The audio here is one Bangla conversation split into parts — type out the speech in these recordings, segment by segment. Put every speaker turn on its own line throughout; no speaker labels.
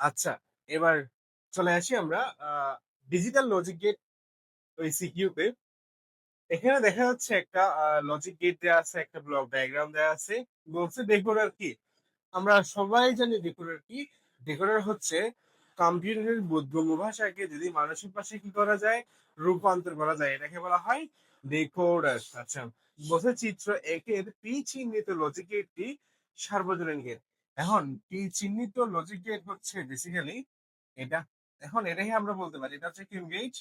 আচ্ছা, এবার চলে আসি আমরা ডিজিটাল লজিক গেট ওই সিকিউ তে। এখানে দেখা যাচ্ছে একটা লজিক গেট দেওয়া আছে, একটা ব্লক ডায়াগ্রাম দেওয়া আছে। বলছে ডেকোডার কি? আমরা সবাই জানি ডেকোডার কি? ডেকোডার হচ্ছে কম্পিউটারের বোধগম্য ভাষাকে যদি মানুষের পাশে কি করা যায়? রূপান্তর করা যায়। এটাকে বলা হয় ডেকোডার। আচ্ছা, বলছে চিত্র ১ এর পি চিহ্নিত লজিক গেটটি সার্বজনীন গেট। এখন পি চিহ্নিত লজিক গেট হচ্ছে বেসিক্যালি এটা। এখন এটাই আমরা বলতে পারি এটা হচ্ছে কিম গেট,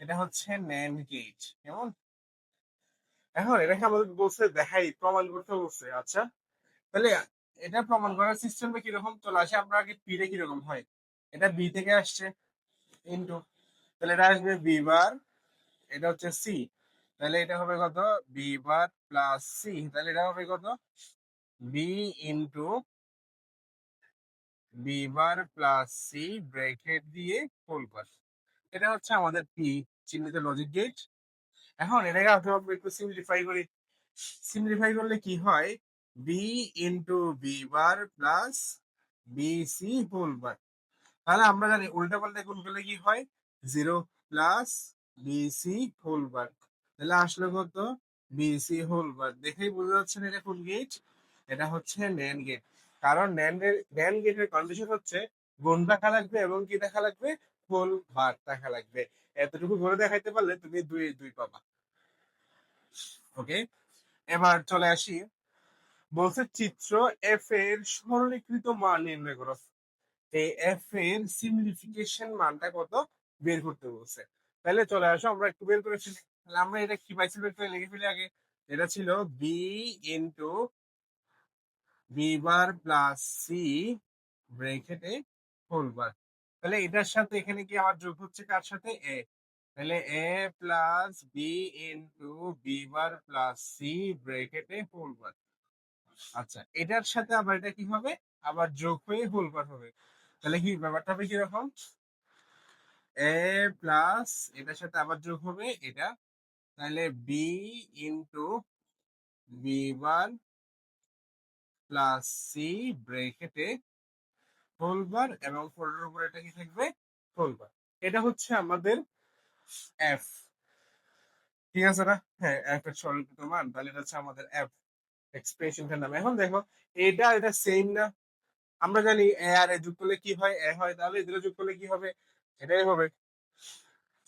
এটা হচ্ছে ন্যান্ড গেট। কেমন? এখন এটাকে আমাদের বলছে দেখাই, প্রমাণ করতে বলছে। আচ্ছা, তাহলে এটা প্রমাণ করার সিস্টেমটা কীরকম? চলে আসে আমরা আগে পি টা কীরকম হয়? এটা বি থেকে আসছে ইনটু তাহলে এটা আসবে বি বার, এটা হচ্ছে সি। তাহলে এটা হবে কত? B bar plus C. তাহলে এটা হবে কত? B into B bar plus C bracket দিয়ে হোল বার। এটা হচ্ছে আমাদের পি চিহ্নিত লজিক গেট। এখন এটাকে আমরা একটু সিম্পলিফাই করি। সিম্পলিফাই করলে কি হয়? B into B bar plus B C whole bar. তাহলে আমরা জানি উল্টা পাল্টা গুণ করলে কি হয়? 0 plus B C whole bar. তাহলে আসলে কত? B C whole bar. দেখেই বোঝা যাচ্ছে এটা কোন গেট? এটা হচ্ছে NAND গেট। কারণ এর, NAND গেটের কন্ডিশন হচ্ছে গুণ দেখা লাগবে এবং কি দেখা লাগবে? হোল বার দেখা লাগবে। এতটুকু করে দেখাইতে পারলে তুমি 2 এ 2 পাবা। ওকে? এবার চলে আসি। বলছে চিত্র F এর সরলীকৃত মান নির্ণয় করো। এই F এর সিম্পলিফিকেশন মানটা কত? বের করতে বলছে। তাহলে চলে আসো, আমরা একটু বের করে ফেলি। তাহলে আমরা এটা কি পাইছি বের করে লিখে ফেলি আগে। এটা ছিল b into b bar plus c ব্র্যাকেটে হোল বার। তাহলে এটার সাথে এখানে কি আমার যোগ হচ্ছে কার সাথে? a তাহলে a plus b into b bar plus c ব্র্যাকেটে হোল বার। আচ্ছা, এটার সাথে আবার এটা কি হবে? আবার যোগ হয়ে হোল বার হবে। তাহলে কি ব্যাপারটা হবে কীরকম? a প্লাস এটার সাথে আবার যোগ হবে এটা। তাহলে b into b bar plus c ব্র্যাকেটে হোল বার এবং ফোল্ডের উপর এটা কি থাকবে? Whole bar. এটা হচ্ছে আমাদের এফ ঠিক আছে না? হ্যাঁ, f এর সরলীকৃত মান। তাহলে এটা হচ্ছে আমাদের f এক্সপ্রেশনটার নাম। এখন দেখো এটা এটা সেম না? আমরা জানি এ আর এ যোগ করলে কি হয়? এ হয়। তাহলে এদের যোগ করলে কি হবে? এটাই হবে।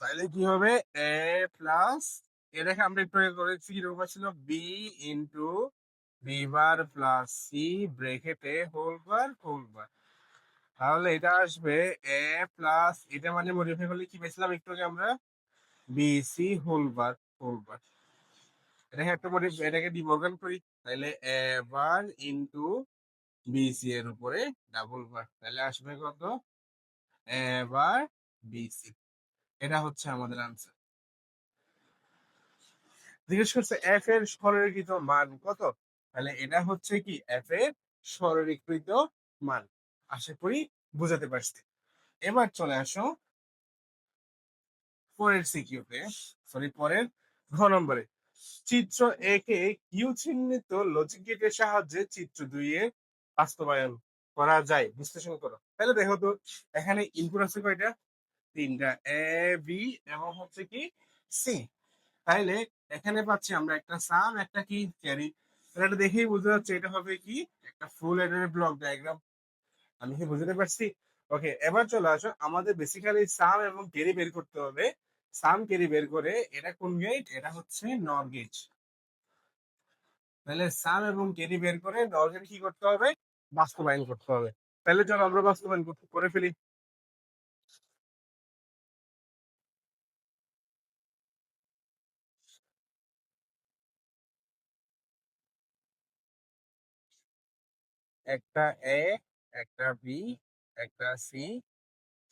তাহলে কি হবে? এ প্লাস এটাকে আমরা একটু করেছি কীরকম ছিল? B into bar plus c ব্র্যাকেটে হোল বার হোল বার। তাহলে এটা আসবে এ প্লাস, এটা মানে মডিফাই করলে কি পেয়েছিলাম একটু আগে আমরা? bc whole bar whole bar. এটাকে একটা মডি এটাকে ডিমর্গান করি। তাহলে a বার ইনটু সি এর উপরে ডাবল বার। তাহলে আসবে কত? a বার বি, সি এটা হচ্ছে আমাদের আনসার। জিজ্ঞেস করছে f এর সরলীকৃত মান কত? তাহলে এটা হচ্ছে কি f এর সরলীকৃত মান। আশা করি বুঝাতে পারছি। এবার চলে আসো পরের সিকিউতে সরি পরের ঘ নম্বরে। চিত্র একে কিউ চিহ্নিত লজিক গেটের সাহায্যে চিত্র দুই এর বাস্তবায়ন করা যায়। বিশ্লেষণ করো। তাহলে দেখো তো, এখানে ইনপুট আছে কয়টা? তিনটা এ বি এবং হচ্ছে কি সি। তাইলে এখানে পাচ্ছি আমরা একটা সাম একটা কি ক্যারি এটা দেখেই বুঝতে যাচ্ছে এটা হবে কি একটা ফুল এডারের ব্লক ডায়াগ্রাম আমি কি বুঝতে পারছি? ওকে এবার চলে আসো। আমাদের বেসিক্যালি সাম এবং ক্যারি বের করতে হবে। সাম ক্যারি বের করে এটা কোন গেট এটা হচ্ছে নর গেট তাহলে সাম এবং ক্যারি বের করে নর গেট কি করতে হবে? বাস্তবায়ন করতে হবে। তাহলে চলো আমরা বাস্তবায়ন করে ফেলি। একটা এ, একটা বি, একটা সি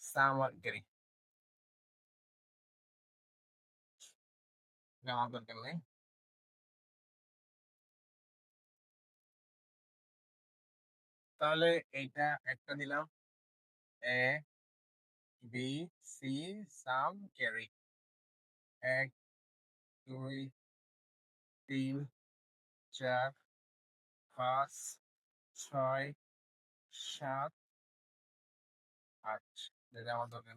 সাম আর ক্যারি আমার দরকার নেই। তাহলে এইটা একটা দিলাম। A, B, C sum carry এক, দুই, তিন, চার, পাঁচ ছয়, সাত, আট এটা আমার দরকার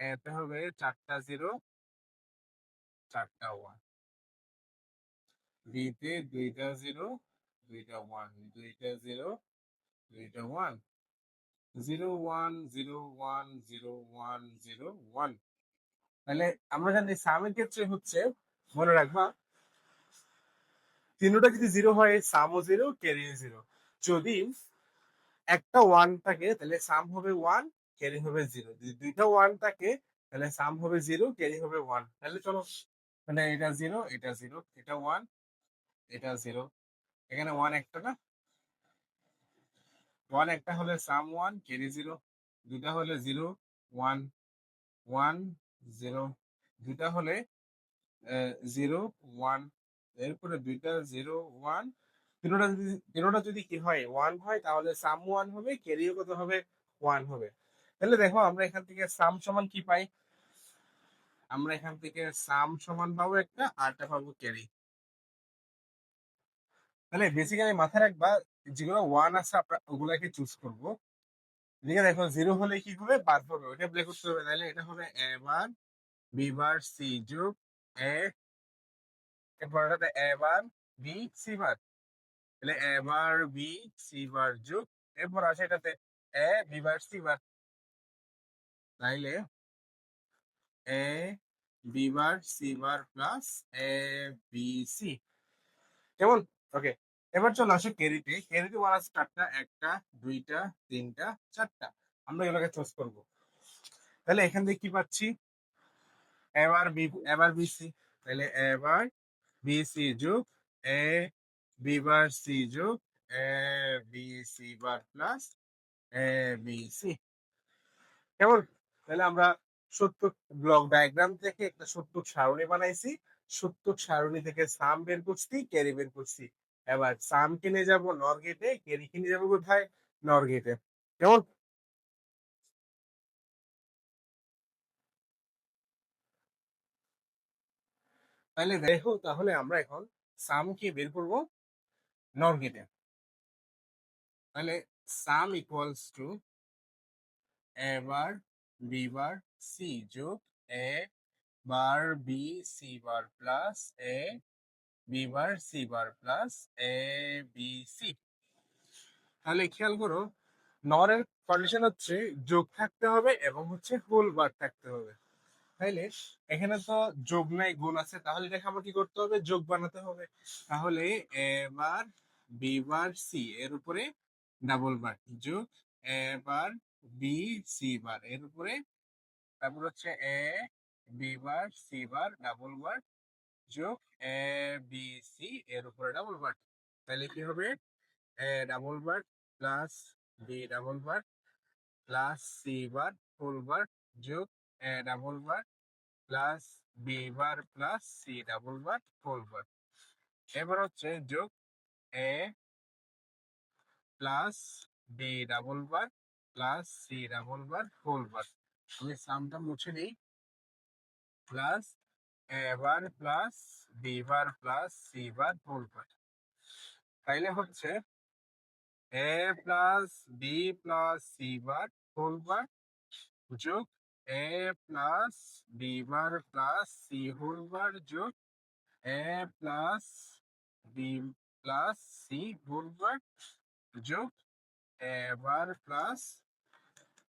এতে হবে চারটা জিরো, চারটা ওয়ান। বিতে দুইটা জিরো, দুইটা ওয়ান, দুইটা জিরো, দুইটা one. Zero one zero one zero one zero one. তাহলে আমরা জানি সামের ক্ষেত্রে হচ্ছে, মনে রাখবা তিনটা যদি জিরো হয় সামও জিরো ক্যারি জিরো যদি একটা ওয়ান থাকে, তাহলে সাম হবে ওয়ান ক্যারি হবে জিরো যদি দুইটা ওয়ান থাকে, তাহলে সাম হবে জিরো ক্যারি হবে ওয়ান তাহলে চলো মানে এটা জিরো এটা জিরো এটা ওয়ান এটা জিরো এখানে ওয়ান একটা না? ওয়ান একটা হলে সাম ওয়ান ক্যারি জিরো দুটা হলে জিরো ওয়ান ওয়ান জিরো দুটা হলে জিরো ওয়ান এরপরে দুইটা জিরো ওয়ান তিনোটা যদি তিনোটা যদি কি হয় ওয়ান হয়, তাহলে সাম ওয়ান হবে ক্যারিও কত হবে? ওয়ান হবে। তাহলে দেখো আমরা এখান থেকে সাম সমান কি পাই? আমরা এখান থেকে সাম সমান পাবো একটা আরটা পাবো ক্যারি তাহলে বেসিক্যালি মাথায় রাখবা, যেগুলো ওয়ান আছে, আমরা ওগুলাকে চুজ করব। এদিকে দেখো জিরো হলে কি হবে? বাদ হবে। ওইটা প্লে করতে হবে। তাহলে এটা হবে এবার বি বার সি যোগ এ এরপর এটাতে এবার বি সি তাহলে এবার বি সি বার এরপর আছে এটাতে এ বি বার সি তাইলে A B bar C plus A B C. কেমন? ওকে, এবার চলো আসো ক্যারিতে ক্যারিতে ওয়ান আছে চারটা, একটা, দুইটা, তিনটা, চারটা। আমরা এগুলোকে চুজ করব। তাহলে এখান থেকে কি পাচ্ছি? এবার বি, এবার বিসি তাহলে এবার বিসি যোগ এ বি বার সি যোগ A B C bar plus A B C কেমন? তাহলে আমরা সত্য ব্লক ডায়াগ্রাম থেকে একটা সত্য সারণী বানাইছি। সত্য সারণী থেকে সাম বের করছি ক্যারি বের করছি। এবার সাম কিনে যাব নর গেটে ক্যারি কিনে যাব কোথায়? নর গেটে কেমন? তাহলে দেখো তাহলে আমরা এখন সাম কি বের করব? নর গেটে তাহলে sum equals to A bar B bar C যোগ A bar B C bar plus A B bar C bar plus A B C তাহলে খেয়াল করো নরের কন্ডিশন হচ্ছে যোগ থাকতে হবে এবং হচ্ছে হোল বার থাকতে হবে। তাইলে এখানে তো যোগ নাই, গুণ আছে। তাহলে এটাকে আমার কি করতে হবে? যোগ বানাতে হবে। তাহলে A bar B bar C, এর উপরে ডাবল বার যোগ এ বার বি সি বার, এর উপরে তারপর হচ্ছে A B bar C bar double bar যোগ এ বি সি, এর উপরে ডাবল বার তাহলে কি হবে? A double bar plus B double bar plus C bar full bar যোগ A double bar plus B bar plus C double bar full bar এবার হচ্ছে যোগ A plus B double bar plus C double bar full bar আমি সামটা মুছে দিই plus A bar plus B bar plus C bar full bar তাইলে হচ্ছে A plus B plus C bar full bar যোগ A plus B bar plus C whole bar যোগ A plus B plus C whole bar যোগ A bar plus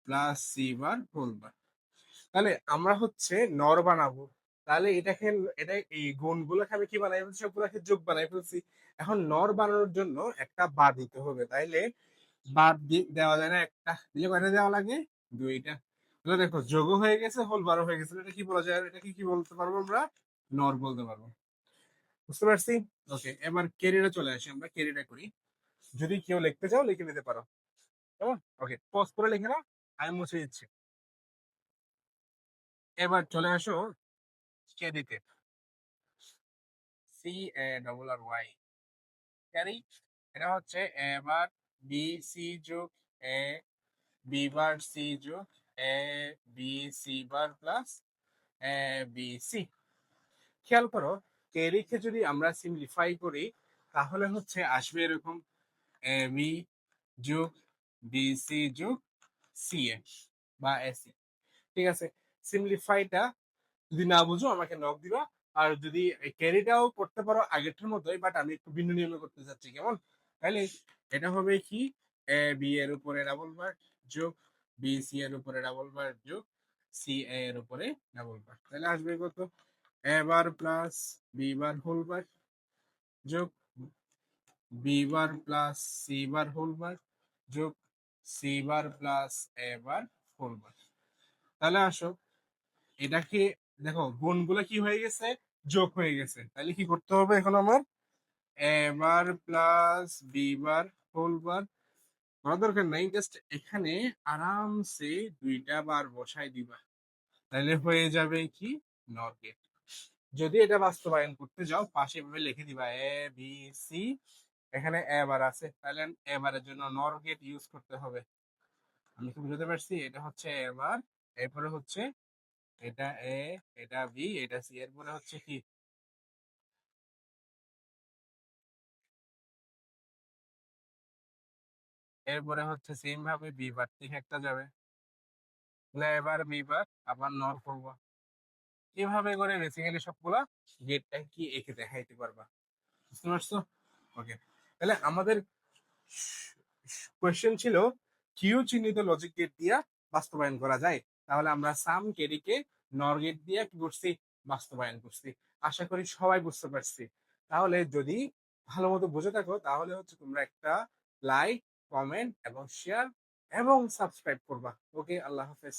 plus C bar whole bar তাহলে আমরা হচ্ছে নর বানাবো। তাহলে এটাকে, এটা এই গুণগুলোকে আমি কি বানাই ফেলছি? সবগুলোকে যোগ বানাই ফেলছি। এখন নর বানানোর জন্য একটা বার দিতে হবে। তাইলে বাদ দেওয়া যায় না একটা। দিলে কয়টা দেওয়া লাগে? দুইটা। তাহলে দেখো যোগ হয়ে গেছে হোল বারো হয়ে গেছে। এটা কি বলা যায়? এটাকে কি বলতে পারব আমরা? নর বলতে পারব। বুঝতে পারছি? ওকে এবার কেরিয়ারে চলে আসি আমরা কেরিয়ারে করি। যদি কেউ লিখতে চাও, লিখে নিতে পারো। কেমন? ওকে পজ করে লিখে নাও, আমি মুছে দিচ্ছি। এবার চলে আসো ক্যারিতে C A double R Y carry এটা হচ্ছে এবার বি সি যোগ এ বি বার সি যোগ A B C bar plus A B C খেয়াল করো ক্যারিকে যদি আমরা সিম্পলিফাই করি, তাহলে হচ্ছে আসবে এরকম এ বি যোগ বিসি যোগ সিএ বা এসি ঠিক আছে? সিম্পলিফাইটা যদি না বুঝো, আমাকে নক দিবা। আর যদি ক্যারিটাও করতে পারো আগেরটার মতোই বাট আমি একটু ভিন্ন নিয়মে করতে চাচ্ছি, কেমন? তাহলে এটা হবে কি? এ বি এর উপরে ডাবল বার যোগ বি সি এর উপরে ডাবল বার যোগ সি এ এর উপরে ডাবল বার তাহলে আসবে কত? A bar plus B bar whole bar যোগ B bar plus C bar whole bar যোগ C bar plus A bar whole bar তাহলে আসো, এটা কি, দেখো, গুণগুলো কি হয়ে গেছে? যোগ হয়ে গেছে। তাহলে কি করতে হবে এখন আমার? A bar plus B bar whole bar করা দরকার নাই জাস্ট এখানে আরামসে দুইটা বার বসাই দিবা। তাহলে হয়ে যাবে কি? নট গেট যদি এটা বাস্তবায়ন করতে যাও, পাশে এভাবে লিখে দিবা এ বি সি এখানে এ বার আছে তাহলে এ বারের জন্য নর গেট ইউজ করতে হবে। আমি কি বুঝতে পারছি? এটা হচ্ছে এ বার, এরপরে হচ্ছে এটা এ এটা বি এটা সি এরপরে হচ্ছে কি? এরপরে হচ্ছে সেম ভাবে বি বার থেকে একটা যাবে। এবার বি বার আবার নর করব। এভাবে করে বেসিক্যালি সবগুলা গেটটা কি এঁকে দেখাইতে পারবা? বুঝতে পারছ? ওকে তাহলে আমাদের কোয়েশ্চেন ছিল, কিউ চিহ্নিত লজিক গেট দিয়া বাস্তবায়ন করা যায়? তাহলে আমরা সাম কেরিকে নর গেট দিয়া কি করছি? বাস্তবায়ন করছি। আশা করি সবাই বুঝতে পারছি। তাহলে যদি ভালো মতো বুঝে থাকো, তাহলে হচ্ছে তোমরা একটা লাইক কমেন্ট এবং শেয়ার এবং সাবস্ক্রাইব করবা। ওকে আল্লাহ হাফেজ।